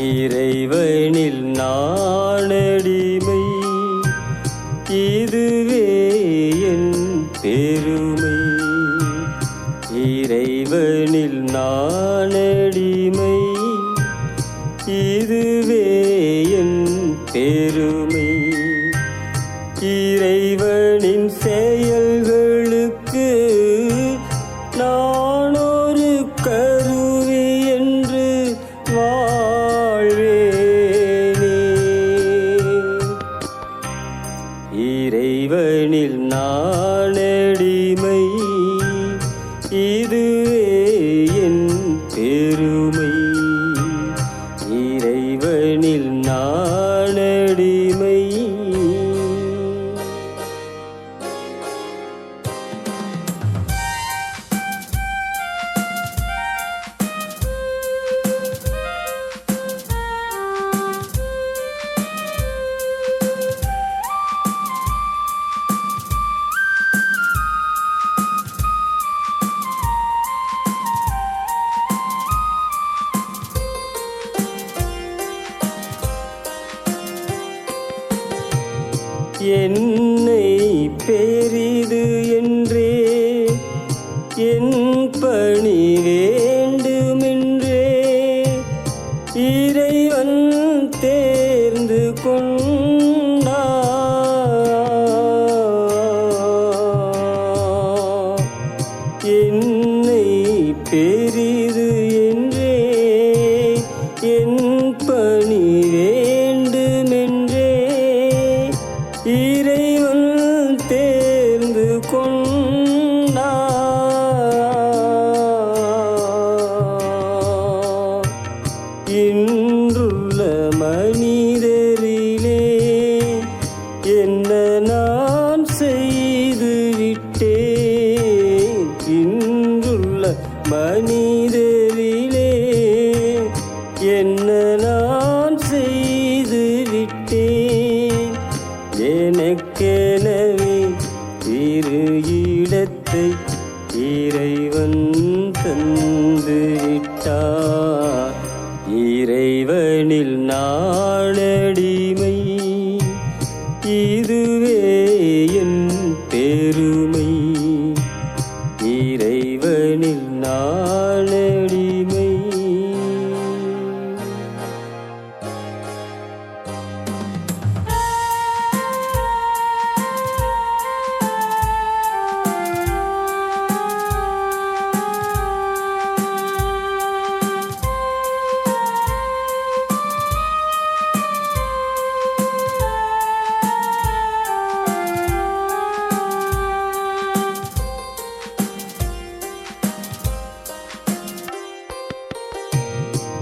இறைவனில் நானடிமை. இதுவே என் பெருமை. இறைவனில் நானடிமை. இதுவே என் பெருமை. இதுவே என்னை பெரிது என்றே. என் நான் செய்து விட்டேன். இன்றுள்ள மனிதரிலே என்ன நான் செய்து விட்டேன்? எனக்கெனவே இரு இடத்தை இறைவன் தந்து விட்டார்.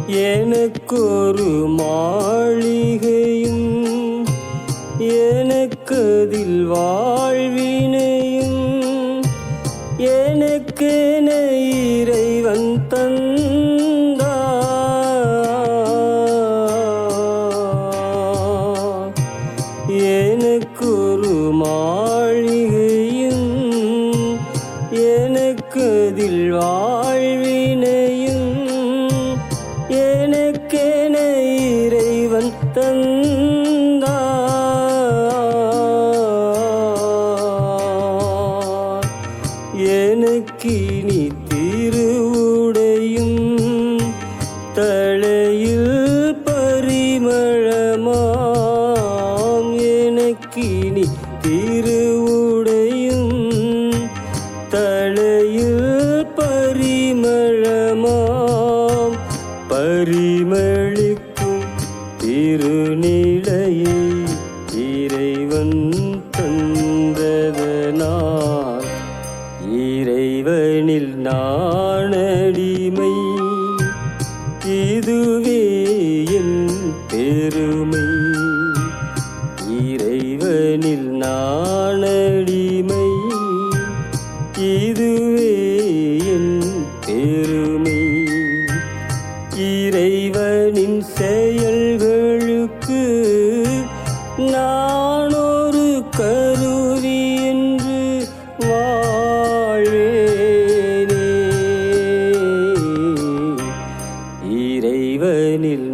எனக்கொரு மாளிகையும் எனக்கதில் வாழ்வினையும் எனக்கென இறை எனக்கு நீ திருவுடையும். தலையில் பரிமளமாம். நீ திருவுடையும். தலையில் பரிமளமாம். பரிமளிக்கும் திருநிலையில் நானடிமை. இதுவே என் பெருமை. இறைவனில் நானடிமை. ini